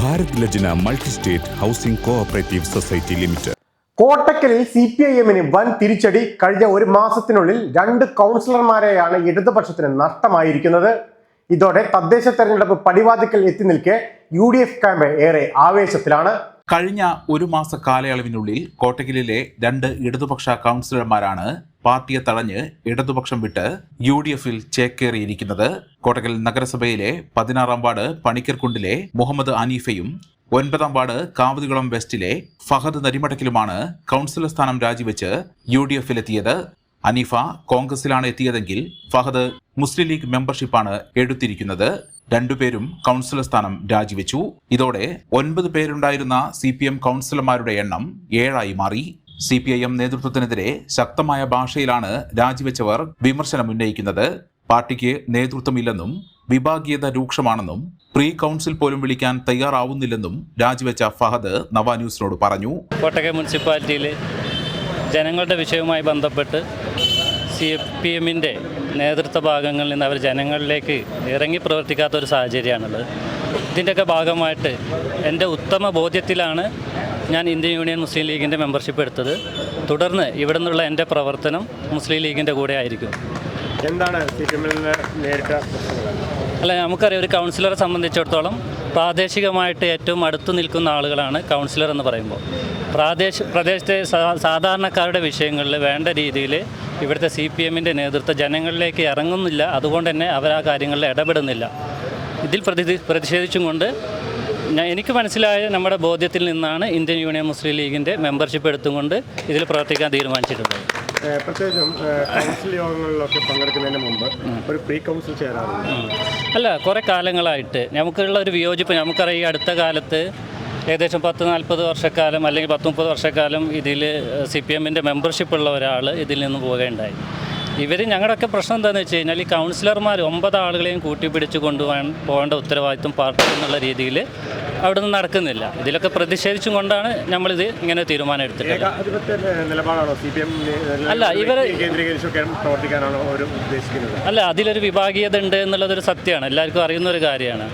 Bharat Lajna multi state housing cooperative society limited. കോട്ടക്കലിൽ C P I എമ്മിന് വൻ തിരിച്ചടി കഴിഞ്ഞ ഒരു മാസത്തിനുള്ളിൽ രണ്ട് കൗൺസിലർമാരെയാണ് ഇടതുപക്ഷത്തിന് നഷ്ടമായിരിക്കുന്നത്. ഇതോടെ തദ്ദേശ തെരഞ്ഞെടുപ്പ് പടിവാതിക്കൽ എത്തി നിൽക്കെ യു ഡി എഫ് ക്യാമ്പ് ഏറെ ആവേശത്തിലാണ്. കഴിഞ്ഞ ഒരു മാസ കാലയളവിനുള്ളിൽ കോട്ടക്കലിലെ രണ്ട് ഇടതുപക്ഷ കൗൺസിലർമാരാണ് പാർട്ടിയെ തടഞ്ഞ് ഇടതുപക്ഷം വിട്ട് യു ഡി എഫിൽ ചേക്കേറിയിരിക്കുന്നത്. കോട്ടക്കൽ നഗരസഭയിലെ പതിനാറാം വാർഡ് പണിക്കർകുണ്ടിലെ മുഹമ്മദ് അനീഫയും ഒൻപതാം വാർഡ് കാവതികുളം വെസ്റ്റിലെ ഫഹദ് നരിമടക്കിലുമാണ് കൗൺസിലർ സ്ഥാനം രാജിവെച്ച് യു ഡി എഫിലെത്തിയത് അനീഫ കോൺഗ്രസിലാണ് എത്തിയതെങ്കിൽ ഫഹദ് മുസ്ലിം ലീഗ് മെമ്പർഷിപ്പാണ് എടുത്തിരിക്കുന്നത്. രണ്ടുപേരും കൗൺസിലർ സ്ഥാനം രാജിവെച്ചു. ഇതോടെ ഒൻപത് പേരുണ്ടായിരുന്ന സി പി എം കൗൺസിലർമാരുടെ എണ്ണം ഏഴായി മാറി. സി പി ഐ എം നേതൃത്വത്തിനെതിരെ ശക്തമായ ഭാഷയിലാണ് രാജിവെച്ചവർ വിമർശനം ഉന്നയിക്കുന്നത്. പാർട്ടിക്ക് നേതൃത്വമില്ലെന്നും വിഭാഗീയത രൂക്ഷമാണെന്നും പ്രീ കൗൺസിൽ പോലും വിളിക്കാൻ തയ്യാറാവുന്നില്ലെന്നും രാജിവെച്ച ഫഹദ് നവാ ന്യൂസിനോട് പറഞ്ഞു. കോട്ടയം മുനിസിപ്പാലിറ്റിയിൽ ജനങ്ങളുടെ വിഷയവുമായി ബന്ധപ്പെട്ട് സി പി എമ്മിന്റെ നേതൃത്വ ഭാഗങ്ങളിൽ നിന്ന് അവർ ജനങ്ങളിലേക്ക് ഇറങ്ങി പ്രവർത്തിക്കാത്ത ഒരു സാഹചര്യമാണുള്ളത്. ഇതിന്റെയൊക്കെ ഭാഗമായിട്ട് എന്റെ ഉത്തമ ബോധ്യത്തിലാണ് ഞാൻ ഇന്ത്യൻ യൂണിയൻ മുസ്ലിം ലീഗിന്റെ മെമ്പർഷിപ്പ് എടുത്തത്. തുടർന്ന് ഇവിടെ നിന്നുള്ള എന്റെ പ്രവർത്തനം മുസ്ലിം ലീഗിന്റെ കൂടെ ആയിരിക്കും. എന്താണ് നേരിട്ട അല്ല നമുക്കറിയാം ഒരു കൗൺസിലറെ സംബന്ധിച്ചിടത്തോളം പ്രാദേശികമായിട്ട് ഏറ്റവും അടുത്ത് നിൽക്കുന്ന ആളുകളാണ് കൗൺസിലർ എന്ന് പറയുമ്പോൾ. പ്രാദേശ പ്രദേശത്തെ സാധാരണക്കാരുടെ വിഷയങ്ങളിൽ വേണ്ട രീതിയിൽ ഇവിടുത്തെ സി പി എമ്മിന്റെ നേതൃത്വം ജനങ്ങളിലേക്ക് ഇറങ്ങുന്നില്ല. അതുകൊണ്ട് തന്നെ അവർ ആ കാര്യങ്ങളിൽ ഇടപെടുന്നില്ല. ഇതിൽ പ്രതി പ്രതിഷേധിച്ചും കൊണ്ട് ഞാൻ എനിക്ക് മനസ്സിലായ നമ്മുടെ ബോധ്യത്തിൽ നിന്നാണ് ഇന്ത്യൻ യൂണിയൻ മുസ്ലിം ലീഗിന്റെ മെമ്പർഷിപ്പ് എടുത്തുകൊണ്ട് ഇതിൽ പ്രവർത്തിക്കാൻ തീരുമാനിച്ചിട്ടുള്ളത്. ഏഹ് പ്രത്യേകിച്ചും ഏഹ് കൗൺസിൽ യോഗങ്ങളിലൊക്കെ പങ്കെടുക്കുന്നതിന് മുമ്പ് ഒരു പ്രീ കൗൺസിൽ ചേരാറുണ്ട്. അല്ല കുറേ കാലങ്ങളായിട്ട് നമുക്കുള്ള ഒരു വിയോജിപ്പ് നമുക്കറിയാം ഈ അടുത്ത കാലത്ത് ഏകദേശം പത്ത് നാൽപ്പത് വർഷക്കാലം അല്ലെങ്കിൽ പത്ത് മുപ്പത് വർഷക്കാലം ഇതിൽ സി പി എമ്മിന്റെ മെമ്പർഷിപ്പ് ഉള്ള ഒരാൾ ഇതിൽ നിന്ന് പോവുകയുണ്ടായി. ഇവർ ഞങ്ങളുടെയൊക്കെ പ്രശ്നം എന്താണെന്ന് വെച്ച് കഴിഞ്ഞാൽ ഈ കൗൺസിലർമാർ ഒമ്പത് ആളുകളെയും കൂട്ടിപ്പിടിച്ച് കൊണ്ടുപോകാൻ പോകേണ്ട ഉത്തരവാദിത്വം പാർട്ടി എന്നുള്ള രീതിയിൽ അവിടെ നിന്ന് നടക്കുന്നില്ല. ഇതിലൊക്കെ പ്രതിഷേധിച്ചും കൊണ്ടാണ് നമ്മളിത് ഇങ്ങനെ തീരുമാനം എടുത്തിട്ടുള്ളത് അല്ല, ഇവർ അല്ല അതിലൊരു വിഭാഗീയത ഉണ്ട് എന്നുള്ളതൊരു സത്യമാണ്. എല്ലാവർക്കും അറിയുന്ന ഒരു കാര്യമാണ്.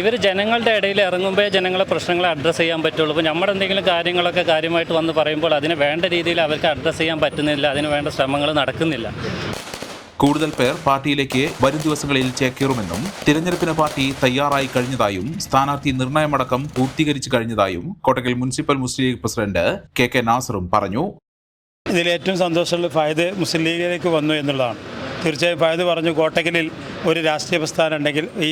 ഇവർ ജനങ്ങളുടെ ഇടയിൽ ഇറങ്ങുമ്പോൾ ജനങ്ങളെ പ്രശ്നങ്ങളെ അഡ്രസ്സ് ചെയ്യാൻ പറ്റുള്ളൂ. ഇപ്പോൾ നമ്മുടെ എന്തെങ്കിലും കാര്യങ്ങളൊക്കെ കാര്യമായിട്ട് വന്ന് പറയുമ്പോൾ അതിന് വേണ്ട രീതിയിൽ അവർക്ക് അഡ്രസ്സ് ചെയ്യാൻ പറ്റുന്നില്ല. അതിന് വേണ്ട ശ്രമങ്ങൾ നടക്കുന്നില്ല. കൂടുതൽ പേർ പാർട്ടിയിലേക്ക് വരും ദിവസങ്ങളിൽ ചേക്കേറുമെന്നും തിരഞ്ഞെടുപ്പിന് പാർട്ടി തയ്യാറായി കഴിഞ്ഞതായും സ്ഥാനാർത്ഥി നിർണയമടക്കം പൂർത്തീകരിച്ചു കഴിഞ്ഞതായും Kottakkal municipal Muslim League president K K നാസറും പറഞ്ഞു. ഇതിൽ ഏറ്റവും സന്തോഷമുള്ള ഫയദ് മുസ്ലിം ലീഗിലേക്ക് വന്നു എന്നുള്ളതാണ്. തീർച്ചയായും ഫയദ് പറഞ്ഞു കോട്ടക്കലിൽ ഒരു രാഷ്ട്രീയ പ്രസ്ഥാനം ഉണ്ടെങ്കിൽ ഈ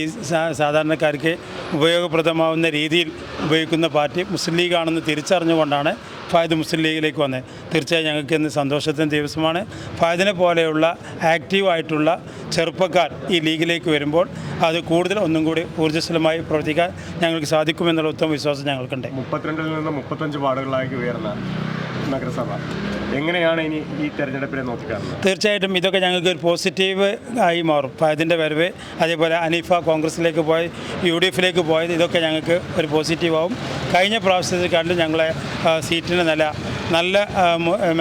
സാധാരണക്കാർക്ക് ഉപയോഗപ്രദമാവുന്ന രീതിയിൽ ഉപയോഗിക്കുന്ന പാർട്ടി മുസ്ലിം ലീഗാണെന്ന് തിരിച്ചറിഞ്ഞുകൊണ്ടാണ് ഫയദ് മുസ്ലിം ലീഗിലേക്ക് വന്നത് തീർച്ചയായും ഞങ്ങൾക്ക് ഇന്ന് സന്തോഷത്തിന്റെ ദിവസമാണ്. ഫായദിനെ പോലെയുള്ള ആക്റ്റീവായിട്ടുള്ള ചെറുപ്പക്കാർ ഈ ലീഗിലേക്ക് വരുമ്പോൾ അത് കൂടുതൽ ഒന്നും കൂടി ഊർജസ്വലമായി പ്രവർത്തിക്കാൻ ഞങ്ങൾക്ക് സാധിക്കുമെന്നുള്ള ഉത്തമ വിശ്വാസം ഞങ്ങൾക്കുണ്ട്. മുപ്പത്തിരണ്ടിൽ നിന്ന് മുപ്പത്തഞ്ച് വാർഡുകളായി ഉയർന്ന നഗരസഭ. എങ്ങനെയാണ് ഇനി ഈ തെരഞ്ഞെടുപ്പിനെ നോക്കിക്കാണുന്നത് തീർച്ചയായിട്ടും ഇതൊക്കെ ഞങ്ങൾക്ക് ഒരു പോസിറ്റീവ് ആയി മാറും. അതിന്റെ വരവ് അതേപോലെ അനീഫ കോൺഗ്രസിലേക്ക് പോയി യു ഡി എഫിലേക്ക് പോയത് ഇതൊക്കെ ഞങ്ങൾക്ക് ഒരു പോസിറ്റീവ് ആവും. കഴിഞ്ഞ പ്രാവശ്യത്തിൽ കണ്ട് ഞങ്ങളെ സീറ്റിന് നില നല്ല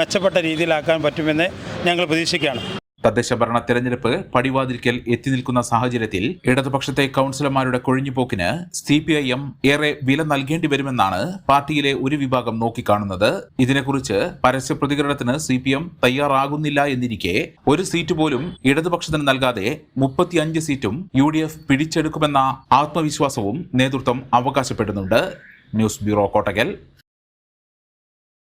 മെച്ചപ്പെട്ട രീതിയിലാക്കാൻ പറ്റുമെന്ന് ഞങ്ങൾ പ്രതീക്ഷിക്കുകയാണ്. തദ്ദേശ ഭരണ തെരഞ്ഞെടുപ്പ് പടിവാതിൽക്കൽ എത്തി നിൽക്കുന്ന സാഹചര്യത്തിൽ ഇടതുപക്ഷത്തെ കൗൺസിലർമാരുടെ കൊഴിഞ്ഞുപോക്കിന് സി പി ഐ എം ഏറെ വില നൽകേണ്ടി വരുമെന്നാണ് പാർട്ടിയിലെ ഒരു വിഭാഗം നോക്കിക്കാണുന്നത്. ഇതിനെക്കുറിച്ച് പരസ്യ പ്രതികരണത്തിന് സി പി എം തയ്യാറാകുന്നില്ല എന്നിരിക്കെ ഒരു സീറ്റ് പോലും ഇടതുപക്ഷത്തിന് നൽകാതെ മുപ്പത്തിയഞ്ച് സീറ്റും യു ഡി എഫ് പിടിച്ചെടുക്കുമെന്ന ആത്മവിശ്വാസവും നേതൃത്വം അവകാശപ്പെടുന്നുണ്ട്. News bureau Kottakkal